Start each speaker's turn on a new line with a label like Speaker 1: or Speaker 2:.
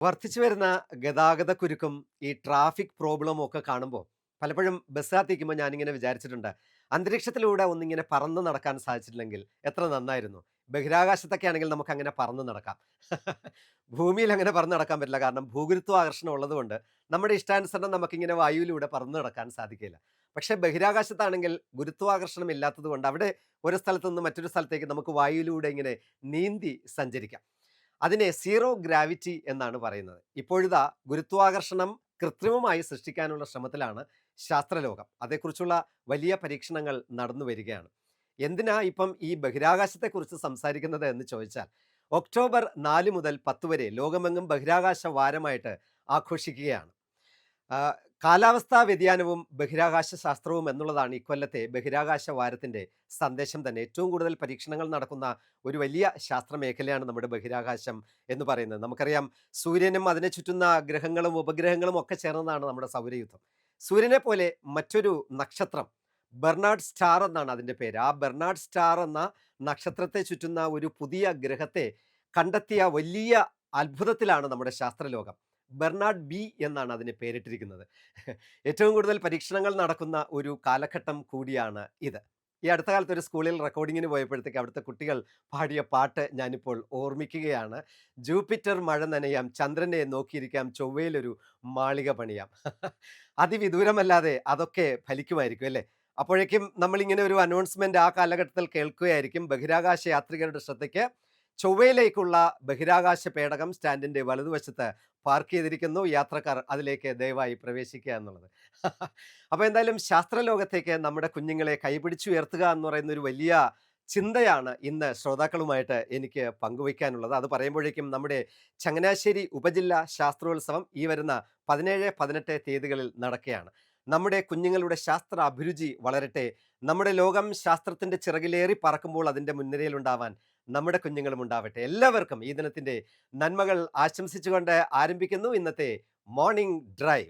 Speaker 1: വർദ്ധിച്ചു വരുന്ന ഗതാഗത കുരുക്കും ഈ ട്രാഫിക് പ്രോബ്ലമും ഒക്കെ കാണുമ്പോൾ പലപ്പോഴും ബസ്സാത്തിക്കുമ്പോൾ ഞാനിങ്ങനെ വിചാരിച്ചിട്ടുണ്ട്. അന്തരീക്ഷത്തിലൂടെ ഒന്നിങ്ങനെ പറന്ന് നടക്കാൻ സാധിച്ചിട്ടില്ലെങ്കിൽ എത്ര നന്നായിരുന്നു. ബഹിരാകാശത്തൊക്കെ ആണെങ്കിൽ നമുക്ക് അങ്ങനെ പറന്ന് നടക്കാം. ഭൂമിയിൽ അങ്ങനെ പറന്ന് നടക്കാൻ പറ്റില്ല. കാരണം ഭൂഗുരുത്വാകർഷണം ഉള്ളതുകൊണ്ട് നമ്മുടെ ഇഷ്ടാനുസരണം നമുക്കിങ്ങനെ വായുവിലൂടെ പറന്ന് നടക്കാൻ സാധിക്കില്ല പക്ഷേ ബഹിരാകാശത്താണെങ്കിൽ ഗുരുത്വാകർഷണം ഇല്ലാത്തത് കൊണ്ട് അവിടെ ഒരു സ്ഥലത്തു നിന്ന് മറ്റൊരു സ്ഥലത്തേക്ക് നമുക്ക് വായുവിലൂടെ ഇങ്ങനെ നീന്തി സഞ്ചരിക്കാം. അതിനെ സീറോ ഗ്രാവിറ്റി എന്നാണ് പറയുന്നത്. ഇപ്പോഴിതാ ഗുരുത്വാകർഷണം കൃത്രിമമായി സൃഷ്ടിക്കാനുള്ള ശ്രമത്തിലാണ് ശാസ്ത്രലോകം. അതേക്കുറിച്ചുള്ള വലിയ പരീക്ഷണങ്ങൾ നടന്നു വരികയാണ്. എന്തിനാ ഇപ്പം ഈ ബഹിരാകാശത്തെക്കുറിച്ച് സംസാരിക്കുന്നത് എന്ന് ചോദിച്ചാൽ ഒക്ടോബർ നാല് മുതൽ പത്ത് വരെ ലോകമെങ്ങും ബഹിരാകാശ വാരമായിട്ട് ആഘോഷിക്കുകയാണ്. കാലാവസ്ഥാ വ്യതിയാനവും ബഹിരാകാശ ശാസ്ത്രവും എന്നുള്ളതാണ് ഇക്കൊല്ലത്തെ ബഹിരാകാശ വാരത്തിന്റെ സന്ദേശം തന്നെ. ഏറ്റവും കൂടുതൽ പരീക്ഷണങ്ങൾ നടക്കുന്ന ഒരു വലിയ ശാസ്ത്ര മേഖലയാണ് നമ്മുടെ ബഹിരാകാശം എന്ന് പറയുന്നത്. നമുക്കറിയാം സൂര്യനും അതിനെ ചുറ്റുന്ന ഗ്രഹങ്ങളും ഉപഗ്രഹങ്ങളും ഒക്കെ ചേർന്നതാണ് നമ്മുടെ സൗരയുദ്ധം സൂര്യനെ പോലെ മറ്റൊരു നക്ഷത്രം ബെർണാഡ് സ്റ്റാർ എന്നാണ് അതിന്റെ പേര്. ആ ബെർണാഡ് സ്റ്റാർ എന്ന നക്ഷത്രത്തെ ചുറ്റുന്ന ഒരു പുതിയ ഗ്രഹത്തെ കണ്ടെത്തിയ വലിയ അത്ഭുതത്തിലാണ് നമ്മുടെ ശാസ്ത്രലോകം. ബെർണാഡ് ബി എന്നാണ് അതിന് പേരിട്ടിരിക്കുന്നത്. ഏറ്റവും കൂടുതൽ പരീക്ഷണങ്ങൾ നടക്കുന്ന ഒരു കാലഘട്ടം കൂടിയാണ് ഇത്. ഈ അടുത്ത കാലത്ത് ഒരു സ്കൂളിൽ റെക്കോർഡിങ്ങിന് പോയപ്പോഴത്തേക്ക് അവിടുത്തെ കുട്ടികൾ പാടിയ പാട്ട് ഞാനിപ്പോൾ ഓർമ്മിക്കുകയാണ്. ജൂപ്പിറ്റർ മഴ നനയാം ചന്ദ്രനെ നോക്കിയിരിക്കാം ചൊവ്വയിലൊരു മാളിക പണിയാം. അതിവിദൂരമല്ലാതെ അതൊക്കെ ഫലിക്കുമായിരിക്കും അല്ലേ? അപ്പോഴേക്കും നമ്മളിങ്ങനെ ഒരു അനൗൺസ്മെന്റ് ആ കാലഘട്ടത്തിൽ കേൾക്കുകയായിരിക്കും. ബഹിരാകാശ യാത്രികരുടെ ശ്രദ്ധയ്ക്ക് ചൊവ്വയിലേക്കുള്ള ബഹിരാകാശ പേടകം സ്റ്റാൻഡിന്റെ വലതുവശത്ത് പാർക്ക് ചെയ്തിരിക്കുന്നു യാത്രക്കാർ അതിലേക്ക് ദയവായി പ്രവേശിക്കുക എന്നുള്ളത്. അപ്പോൾ എന്തായാലും ശാസ്ത്രലോകത്തേക്ക് നമ്മുടെ കുഞ്ഞുങ്ങളെ കൈപിടിച്ചുയർത്തുക എന്ന് പറയുന്ന ഒരു വലിയ ചിന്തയാണ് ഇന്ന് ശ്രോതാക്കളുമായിട്ട് എനിക്ക് പങ്കുവയ്ക്കാനുള്ളത്. അത് പറയുമ്പോഴേക്കും നമ്മുടെ ചങ്ങനാശ്ശേരി ഉപജില്ല ശാസ്ത്രോത്സവം ഈ വരുന്ന പതിനേഴ് പതിനെട്ട് തീയതികളിൽ നടക്കുകയാണ്. നമ്മുടെ കുഞ്ഞുങ്ങളുടെ ശാസ്ത്ര അഭിരുചി വളരട്ടെ. നമ്മുടെ ലോകം ശാസ്ത്രത്തിന്റെ ചിറകിലേറി പറക്കുമ്പോൾ അതിന്റെ മുൻനിരയിലുണ്ടാവാൻ നമ്മുടെ കുഞ്ഞുങ്ങളും ഉണ്ടാവട്ടെ. എല്ലാവർക്കും ഈ ദിനത്തിന്റെ നന്മകൾ ആശംസിച്ചുകൊണ്ട് ആരംഭിക്കുന്നു. ഇന്നത്തെ മോർണിംഗ് ഡ്രൈവ്.